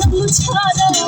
পাগল ছাড়া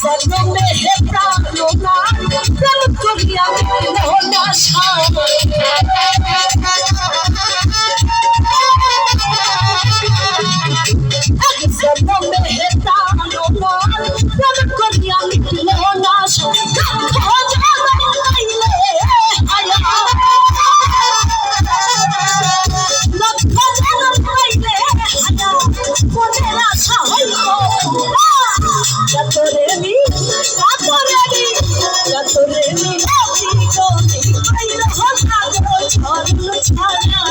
Solo me dejaron, no, no, no, no, no, no, कतोरेमी कतोरेमी कतोरेमी नाची गोमी कोई रहो सागरो छोरलो छाना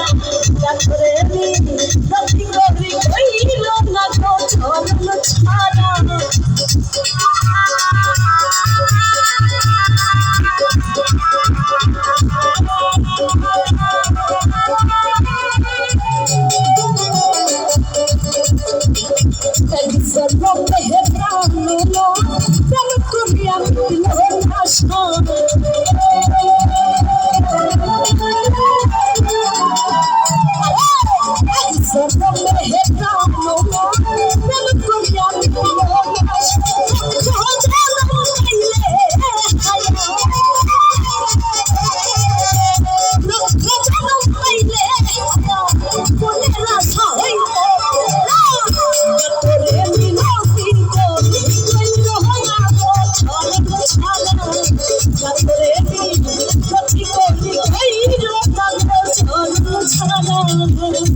कतोरेमी गति गोरी कोई लो ना को छोरलो छाना Thank you for হলো না প্রেম করিয়া মিলল না সব Oh,